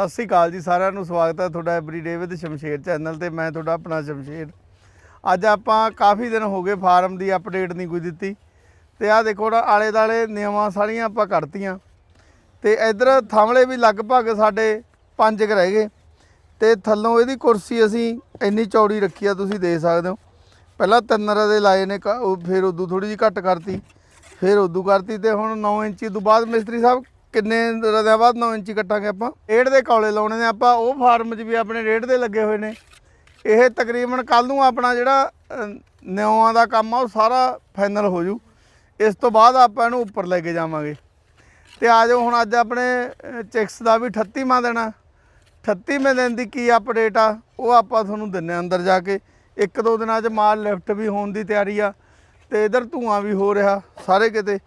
ਸਤਿ ਸ੍ਰੀ ਅਕਾਲ ਜੀ, ਸਾਰਿਆਂ ਨੂੰ ਸਵਾਗਤ ਹੈ ਤੁਹਾਡਾ ਐਵਰੀਡੇ ਵਿਦ ਸ਼ਮਸ਼ੇਰ ਚੈਨਲ ਤੇ, ਮੈਂ ਤੁਹਾਡਾ ਆਪਣਾ ਸ਼ਮਸ਼ੇਰ। ਅੱਜ ਆਪਾਂ ਕਾਫੀ ਦਿਨ ਹੋ ਗਏ ਫਾਰਮ ਦੀ ਅਪਡੇਟ ਨਹੀਂ ਕੋਈ ਦਿੱਤੀ। ਤੇ ਆਹ ਦੇਖੋ ਨਾ ਆਲੇ ਦਾਲੇ ਨਿਯਮਾਂ ਸਾਰੀਆਂ ਆਪਾਂ ਕੱਢਤੀਆਂ ਤੇ ਇਧਰ ਥਾਮਲੇ ਵੀ ਲਗਭਗ ਸਾਡੇ ਪੰਜ ਕੁ ਰਹਿ ਗਏ। ਤੇ ਥੱਲੋਂ ਇਹਦੀ ਕੁਰਸੀ ਅਸੀਂ ਇੰਨੀ ਚੌੜੀ ਰੱਖੀ ਆ, ਤੁਸੀਂ ਦੇਖ ਸਕਦੇ ਹੋ। ਪਹਿਲਾਂ ਤਿੰਨ ਰਦੇ ਲਾਏ ਨੇ, ਕ- ਫਿਰ ਉਦੋਂ ਥੋੜੀ ਜਿਹੀ ਘੱਟ ਕਰਤੀ, ਫਿਰ ਉਦੋਂ ਕਰਤੀ ਤੇ ਹੁਣ 9 ਇੰਚੀ ਤੋਂ ਬਾਅਦ ਮਿਸਤਰੀ ਸਾਹਿਬ ਕਿੰਨੇ ਰਦਿਆਂ ਬਾਅਦ 9 ਇੰਚੀ ਕੱਟਾਂਗੇ ਆਪਾਂ। ਰੇਡ ਦੇ ਕੌਲੇ ਲਾਉਣੇ ਨੇ ਆਪਾਂ ਉਹ ਫਾਰਮ 'ਚ ਵੀ ਆਪਣੇ ਰੇਡ ਦੇ ਲੱਗੇ ਹੋਏ ਨੇ। ਇਹ ਤਕਰੀਬਨ ਕੱਲ ਨੂੰ ਆਪਣਾ ਜਿਹੜਾ ਅ, ਨਿਉਆਂ ਦਾ ਕੰਮ ਆ ਉਹ ਸਾਰਾ ਫਾਈਨਲ ਹੋ ਜੂ। ਇਸ ਤੋਂ ਬਾਅਦ ਆਪਾਂ ਇਹਨੂੰ ਉੱਪਰ ਲੈ ਕੇ ਜਾਵਾਂਗੇ। ਤੇ ਆ ਜਾਓ ਹੁਣ ਅੱਜ ਆਪਣੇ ਚੈਕਸ ਦਾ ਵੀ 38ਵਾਂ ਆ। 38ਵੇਂ ਦਿਨ ਦੀ ਕੀ ਅਪਡੇਟ ਆ ਉਹ ਆਪਾਂ ਤੁਹਾਨੂੰ ਦਿੰਨੇ ਆ ਅੰਦਰ ਜਾ ਕੇ। ਇੱਕ ਦੋ ਦਿਨਾਂ 'ਚ ਮਾਲ ਲਿਫਟ ਵੀ ਹੋਣ ਦੀ ਤਿਆਰੀ ਆ ਤੇ ਇਧਰ ਧੂਆਂ ਵੀ ਹੋ ਰਿਹਾ ਸਾਰੇ ਕਿਤੇ।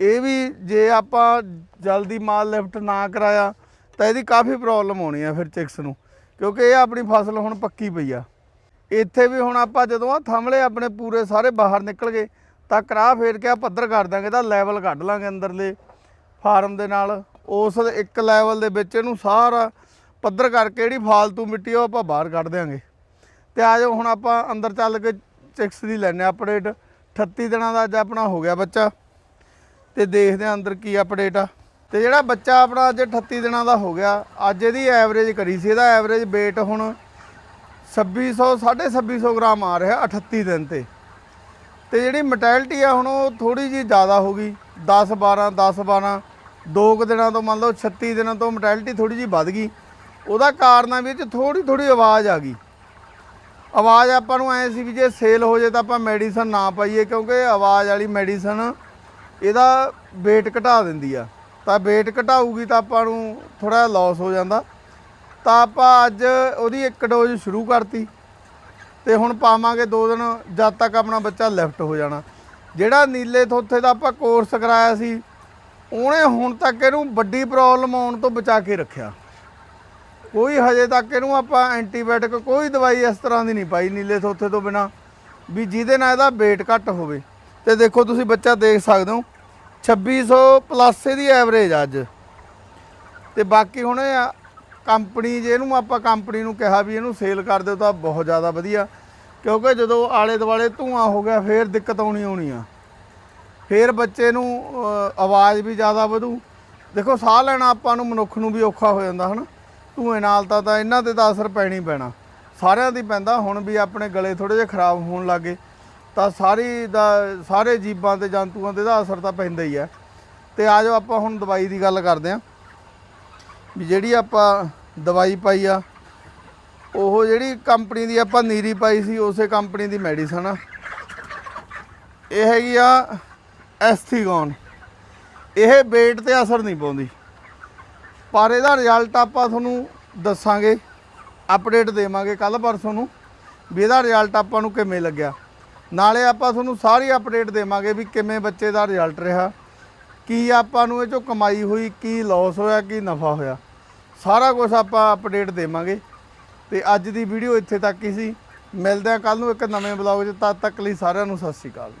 ਇਹ ਵੀ ਜੇ ਆਪਾਂ ਜਲਦੀ ਮਾਲ ਲਿਫਟ ਨਾ ਕਰਾਇਆ, ਤਾਂ ਇਹਦੀ ਕਾਫੀ ਪ੍ਰੋਬਲਮ ਹੋਣੀ ਆ ਫਿਰ ਚਿਕਸ ਨੂੰ, ਕਿਉਂਕਿ ਇਹ ਆਪਣੀ ਫਸਲ ਹੁਣ ਪੱਕੀ ਪਈ ਆ। ਇੱਥੇ ਵੀ ਹੁਣ ਆਪਾਂ ਜਦੋਂ ਆ ਥੰਮਲੇ ਆਪਣੇ ਪੂਰੇ ਸਾਰੇ ਬਾਹਰ ਨਿਕਲ ਗਏ, ਤਾਂ ਕਰਾ ਫੇਰ ਕੇ ਆ ਪੱਧਰ ਕਰ ਦਾਂਗੇ, ਤਾਂ ਲੈਵਲ ਕੱਢ ਲਾਂਗੇ ਅੰਦਰਲੇ ਫਾਰਮ ਦੇ ਨਾਲ। ਉਸ ਇੱਕ ਲੈਵਲ ਦੇ ਵਿੱਚ ਇਹਨੂੰ ਸਾਰਾ ਪੱਧਰ ਕਰਕੇ ਜਿਹੜੀ ਫਾਲਤੂ ਮਿੱਟੀ ਉਹ ਆਪਾਂ ਬਾਹਰ ਕੱਢ ਦਿਆਂਗੇ। ਤੇ ਆ ਜਾਓ ਹੁਣ ਆਪਾਂ ਅੰਦਰ ਚੱਲ ਕੇ ਚਿਕਸ ਦੀ ਲੈਣੇ ਅਪਡੇਟ 38 ਦਿਨਾਂ ਦਾ ਅੱਜ ਆਪਣਾ ਹੋ ਗਿਆ ਬੱਚਾ। ਤੇ ਦੇਖਦੇ ਆ ਅੰਦਰ ਕੀ ਅਪਡੇਟ ਆ। ਤੇ ਜਿਹੜਾ ਬੱਚਾ ਆਪਣਾ ਅੱਜ 38 ਦਿਨਾਂ ਦਾ ਹੋ ਗਿਆ, ਅੱਜ ਇਹਦੀ ਐਵਰੇਜ ਕਰੀ ਸੀ, ਇਹਦਾ ਐਵਰੇਜ weight ਹੁਣ 2600 2650 ਗ੍ਰਾਮ ਆ ਰਿਹਾ 38 ਦਿਨ ਤੇ। ਤੇ ਜਿਹੜੀ ਮੋਟੈਲਿਟੀ ਆ ਹੁਣ ਉਹ ਥੋੜੀ ਜੀ ਜ਼ਿਆਦਾ ਹੋ ਗਈ 10 12 10 12 ਦੋ ਕੁ ਦਿਨਾਂ ਤੋਂ ਮੰਨ ਲਓ 36 ਦਿਨਾਂ ਤੋਂ ਮਟੈਲਿਟੀ ਥੋੜੀ ਜੀ ਵੱਧ ਗਈ। ਉਹਦਾ ਕਾਰਨ ਆ ਵੀ ਇਹ ਥੋੜੀ ਥੋੜੀ ਆਵਾਜ਼ ਆ ਗਈ। ਆਵਾਜ਼ ਆਪਾਂ ਨੂੰ ਐ ਸੀ ਵੀ ਜੇ ਸੇਲ ਹੋ ਜੇ ਤਾਂ ਆਪਾਂ ਮੈਡੀਸਨ ਨਾ ਪਾਈਏ, ਕਿਉਂਕਿ ਆਵਾਜ਼ ਵਾਲੀ ਮੈਡੀਸਨ ਇਹਦਾ weight ਘਟਾ ਦਿੰਦੀ ਆ। ਤਾਂ weight ਘਟਾਊਗੀ ਤਾਂ ਆਪਾਂ ਨੂੰ ਥੋੜਾ ਲਾਸ ਹੋ ਜਾਂਦਾ। ਤਾਂ ਆਪਾਂ ਅੱਜ ਉਹਦੀ ਇੱਕ ਡੋਜ਼ ਸ਼ੁਰੂ ਕਰਤੀ। ਤੇ ਹੁਣ ਪਾਵਾਂਗੇ ਦੋ ਦਿਨ ਜਦ ਤੱਕ ਆਪਣਾ ਬੱਚਾ ਲਿਫਟ ਹੋ ਜਾਣਾ। ਜਿਹੜਾ ਨੀਲੇ ਥੋਥੇ ਦਾ ਆਪਾਂ ਕੋਰਸ ਕਰਾਇਆ ਸੀ, ਉਹਨੇ ਹੁਣ ਤੱਕ ਇਹਨੂੰ ਵੱਡੀ ਪ੍ਰੋਬਲਮ ਆਉਣ ਤੋਂ ਬਚਾ ਕੇ ਰੱਖਿਆ। ਕੋਈ ਹਜੇ ਤੱਕ ਇਹਨੂੰ ਆਪਾਂ ਐਂਟੀਬਾਇਓਟਿਕ ਕੋਈ ਦਵਾਈ ਇਸ ਤਰ੍ਹਾਂ ਦੀ ਨਹੀਂ ਪਾਈ ਨੀਲੇ ਥੋਥੇ ਤੋਂ ਬਿਨਾ, ਵੀ ਜਿਹਦੇ ਨਾਲ ਇਹਦਾ weight ਘੱਟ ਹੋਵੇ। ਤੇ ਦੇਖੋ ਤੁਸੀਂ ਬੱਚਾ ਦੇਖ ਸਕਦੇ ਹੋ 2600 ਪਲੱਸ ਇਹਦੀ ਐਵਰੇਜ ਆ ਅੱਜ। ਤੇ ਬਾਕੀ ਹੁਣ ਇਹ ਕੰਪਨੀ ਜੇ ਇਹਨੂੰ ਆਪਾਂ ਕੰਪਨੀ ਨੂੰ ਕਿਹਾ ਵੀ ਇਹਨੂੰ ਸੇਲ ਕਰ ਦਿਓ ਤਾਂ ਬਹੁਤ ਜ਼ਿਆਦਾ ਵਧੀਆ। ਕਿਉਂਕਿ ਜਦੋਂ ਆਲੇ ਦੁਆਲੇ ਧੂਆਂ ਹੋ ਗਿਆ, ਫੇਰ ਦਿੱਕਤ ਆਉਣੀ ਆਉਣੀ ਆ। ਫੇਰ ਬੱਚੇ ਨੂੰ ਆਵਾਜ਼ ਵੀ ਜ਼ਿਆਦਾ ਵਧੂ। ਦੇਖੋ, ਸਾਹ ਲੈਣਾ ਆਪਾਂ ਨੂੰ ਮਨੁੱਖ ਨੂੰ ਵੀ ਔਖਾ ਹੋ ਜਾਂਦਾ, ਹਨਾ? ਧੂਏ ਨਾਲ ਤਾਂ ਤਾਂ ਇਹਨਾਂ ਤੇ ਤਾਂ ਅਸਰ ਪੈਣੀ ਪੈਣਾ। ਸਾਰਿਆਂ ਦੀ ਪੈਂਦਾ, ਹੁਣ ਵੀ ਆਪਣੇ ਗਲੇ ਥੋੜੇ ਜਿਹਾ ਖਰਾਬ ਹੋਣ ਲੱਗੇ ਤਾਂ ਸਾਰੀ ਦਾ ਸਾਰੇ ਜੀਵਾਂ ਤੇ ਜੰਤੂਆਂ ਤੇ ਦਾ ਅਸਰ ਤਾਂ ਪੈਂਦਾ ਹੀ ਹੈ। ਤੇ ਆਜੋ ਆਪਾਂ ਹੁਣ ਦਵਾਈ ਦੀ ਗੱਲ ਕਰਦੇ ਆਂ ਵੀ ਜਿਹੜੀ ਆਪਾਂ ਦਵਾਈ ਪਾਈ ਆ, ਉਹ ਜਿਹੜੀ ਕੰਪਨੀ ਦੀ ਆਪਾਂ ਨੀਰੀ ਪਾਈ ਸੀ, ਉਸੇ ਕੰਪਨੀ ਦੀ ਮੈਡੀਸਨ ਆ। ਇਹ ਹੈਗੀ ਆ ਐਸਥੀਗੋਨ। ਇਹ weight ਤੇ ਅਸਰ ਨਹੀਂ ਪਾਉਂਦੀ। ਪਰ ਇਹਦਾ ਰਿਜ਼ਲਟ ਆਪਾਂ ਤੁਹਾਨੂੰ ਦੱਸਾਂਗੇ ਅਪਡੇਟ ਦੇਵਾਂਗੇ ਕੱਲ ਪਰਸੋਂ ਨੂੰ, ਵੀ ਇਹਦਾ ਰਿਜ਼ਲਟ ਆਪਾਂ ਨੂੰ ਕਿਵੇਂ ਲੱਗਿਆ। ਨਾਲੇ ਆਪਾਂ ਤੁਹਾਨੂੰ ਸਾਰੀ ਅਪਡੇਟ ਦੇਵਾਂਗੇ ਵੀ ਕਿਵੇਂ ਬੱਚੇ ਦਾ ਰਿਜ਼ਲਟ ਰਿਹਾ, ਕੀ ਆਪਾਂ ਨੂੰ ਇਹ ਚੋਂ ਕਮਾਈ ਹੋਈ, ਕੀ ਲਾਸ ਹੋਇਆ, ਕੀ ਨਫਾ ਹੋਇਆ। ਸਾਰਾ ਕੁਝ ਆਪਾਂ ਅਪਡੇਟ ਦੇਵਾਂਗੇ। ਤੇ ਅੱਜ ਦੀ ਵੀਡੀਓ ਇੱਥੇ ਤੱਕ ਹੀ ਸੀ। ਮਿਲਦੇ ਆ ਕੱਲ ਨੂੰ ਇੱਕ ਨਵੇਂ ਬਲੌਗ 'ਚ। ਤਦ ਤੱਕ ਲਈ ਸਾਰਿਆਂ ਨੂੰ ਸਤਿ ਸ਼੍ਰੀ ਅਕਾਲ।